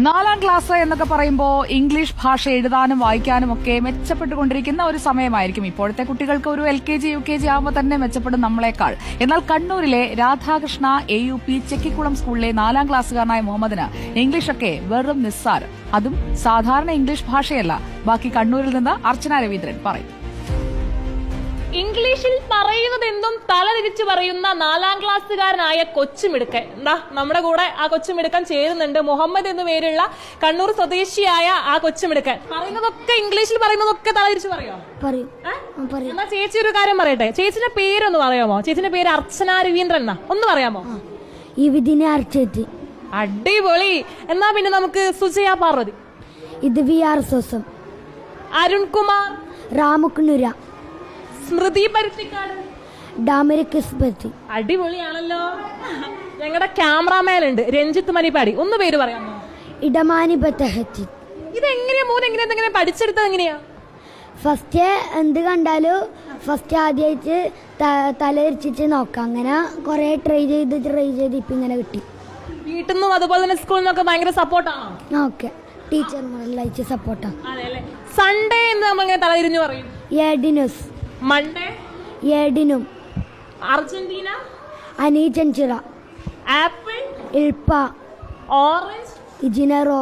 നാലാം ക്ലാസ് എന്നൊക്കെ പറയുമ്പോൾ ഇംഗ്ലീഷ് ഭാഷ എഴുതാനും വായിക്കാനും ഒക്കെ മെച്ചപ്പെട്ടുകൊണ്ടിരിക്കുന്ന ഒരു സമയമായിരിക്കും. ഇപ്പോഴത്തെ കുട്ടികൾക്ക് ഒരു L K G U K G ആകുമ്പോൾ തന്നെ മെച്ചപ്പെടും നമ്മളെക്കാൾ. എന്നാൽ കണ്ണൂരിലെ Radhakrishna A U P Chekkikulam സ്കൂളിലെ നാലാം ക്ലാസ്സുകാരനായ മുഹമ്മദിന് ഇംഗ്ലീഷൊക്കെ വെറും നിസ്സാരം. അതും സാധാരണ ഇംഗ്ലീഷ് ഭാഷയല്ല. ബാക്കി കണ്ണൂരിൽ നിന്ന് അർച്ചന രവീന്ദ്രൻ പറയും. ഇംഗ്ലീഷിൽ പറയുന്നത് എന്തും തലതിരിച്ച് പറയുന്ന നാലാം ക്ലാസ്സുകാരനായ കൊച്ചുമിടുക്കൻ. എന്താ നമ്മുടെ കൂടെ ആ കൊച്ചുമിടുക്കൻ ചേരുന്നുണ്ട്. മുഹമ്മദ് എന്നു പേരുള്ള കണ്ണൂർ സ്വദേശിയായ ആ കൊച്ചുമിടുക്കൻ. പറയുന്നതൊക്കെ ഇംഗ്ലീഷിൽ പറയുന്നതൊക്കെ തലതിരിച്ച് പറയോ? എന്നാ ചേച്ചി ഒരു കാര്യം പറയട്ടെ. ചേച്ചിന്റെ പേരൊന്ന് പറയാമോ? ചേച്ചിന്റെ പേര് അർച്ചന രവീന്ദ്രൻ എന്നാ. ഒന്ന് പറയാമോ? അടിപൊളി. എന്നാ പിന്നെ നമുക്ക് സുജയ പാർവതി. ഇത് വി ആർ സോസം അരുൺകുമാർ. രാമക്കുന്നുര സ്മൃതി പരുത്തിക്കാട്. ഡാമര കിസ്ബത്തി അടിപൊളിയാണല്ലോ. ഞങ്ങളുടെ ക്യാമറാമാൻ ഉണ്ട് രഞ്ജിത്ത് മണിപ്പാടി. ഒന്ന് പേര് പറയാമോ? ഇടമാനി ബത്തഹത്തി. ഇതെങ്ങനെയാ മോൻ എങ്ങനെയാ എങ്ങനെ പഠിച്ചെടുത്തത് എങ്ങനെയാ? ഫസ്റ്റ് എന്ത് കണ്ടാലും ഫസ്റ്റ് ആദ്യമായിട്ട് തലതിരിച്ചിട്ട് നോക്കാം. അങ്ങനെ കുറെ ട്രൈ ചെയ്ത് ട്രൈ ചെയ്ത് ഇപ്പം ഇങ്ങനെ കിട്ടി. വീട്ടിൽ നിന്നും അതുപോലെ തന്നെ സ്കൂളിൽ നിന്നൊക്കെ ഭയങ്കര സപ്പോർട്ടാണോ ഓക്കെ. ടീച്ചർമാരെല്ലാം അയച്ച് സപ്പോർട്ടാ അല്ലേ? സൺഡേ എന്ന് നമ്മൾ ഇങ്ങനെ തലതിരിഞ്ഞു പറയും. ഏഡിനുസ് മൺഡേ ഏഡിനും. അർജന്റീന? അനീചഞ്ചിറ ആപ്പിൾ? ഇൽപ്പ. ഓറഞ്ച്? ഇജിനറോ.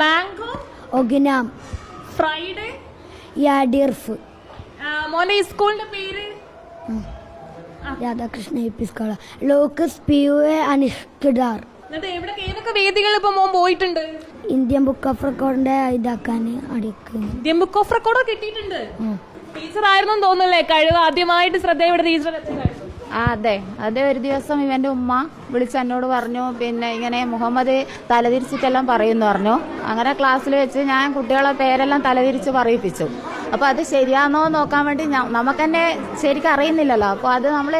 മാംഗോ? ഒഗിനാം. ഫ്രൈഡേ? യാഡിർഫ്. മോനെ ഈ സ്കൂളിന്റെ പേര്? Radhakrishna A P school. Locus P U A അനിഷ്കിഡാർ ഏതൊക്കെ വേദികൾ ഇപ്പൊ മോൻ പോയിട്ടുണ്ട്? ഇന്ത്യൻ ബുക്ക് ഓഫ് റെക്കോർഡിന്റെ ഇതാക്കാൻ അടിക്കുന്നു ഇന്ത്യൻ ബുക്ക് ഓഫ് റെക്കോർഡ് കിട്ടിയിട്ടുണ്ട്? ടീച്ചർ തോന്നുന്നല്ലേ? കഴിവ് ആദ്യമായിട്ട് ശ്രദ്ധയോടെ ടീച്ചർ ആ അതെ. അതെ ഒരു ദിവസം ഇവന്റെ ഉമ്മ വിളിച്ച് എന്നോട് പറഞ്ഞു പിന്നെ ഇങ്ങനെ മുഹമ്മദ് തലതിരിച്ചിട്ടെല്ലാം പറയുന്നു പറഞ്ഞു. അങ്ങനെ ക്ലാസ്സിൽ വെച്ച് ഞാൻ കുട്ടികളെ പേരെല്ലാം തലതിരിച്ച് പറയിപ്പിച്ചു. അപ്പോൾ അത് ശരിയാണോ നോക്കാൻ വേണ്ടി നമുക്കെന്നെ ശരിക്കും അറിയുന്നില്ലല്ലോ അപ്പോൾ അത് നമ്മൾ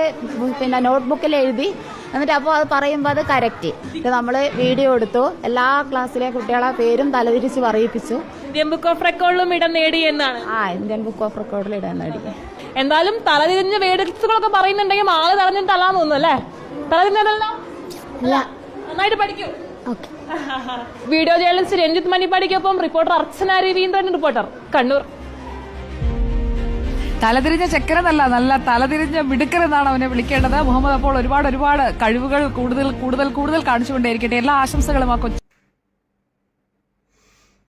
പിന്നെ നോട്ട്ബുക്കിൽ എഴുതി എന്നിട്ട് അപ്പോൾ അത് പറയുമ്പോൾ അത് കറക്റ്റ് ഇത് നമ്മൾ വീഡിയോ എടുത്തു. എല്ലാ ക്ലാസ്സിലെ കുട്ടികളെ പേരും തലതിരിച്ച് പറയിപ്പിച്ചു. ഇന്ത്യൻ ബുക്ക് ഓഫ് റെക്കോർഡിലും ഇടം നേടി എന്നാണ്. ആ ഇന്ത്യൻ ബുക്ക് ഓഫ് റെക്കോർഡിൽ ഇടാൻ നേടി. എന്തായാലും തലതിരിഞ്ഞ വേഡക്സുകളൊക്കെ പറയുന്നുണ്ടെങ്കിൽ ആൾ തലഞ്ഞിട്ട് തലാന്ന് തോന്നുന്നു അല്ലേ? തലതിരിഞ്ഞതല്ലോ? നന്നായിട്ട് പഠിക്കൂ. വീഡിയോ ജേർണലിസ്റ്റ് രഞ്ജിത്ത് മണിപ്പാടിക്കൊപ്പം റിപ്പോർട്ടർ അർച്ചന രവീന്ദ്രൻ റിപ്പോർട്ടർ കണ്ണൂർ. തലതിരിഞ്ഞ ചെക്കരനല്ല നല്ല തലതിരിഞ്ഞ മിടുക്കരെന്നാണ് അവനെ വിളിക്കേണ്ടത്. മുഹമ്മദ് അപ്പോൾ ഒരുപാട് ഒരുപാട് കഴിവുകൾ കൂടുതൽ കൂടുതൽ കൂടുതൽ കാണിച്ചുകൊണ്ടേയിരിക്കട്ടെ. എല്ലാ ആശംസകളും ആ കൊച്ചു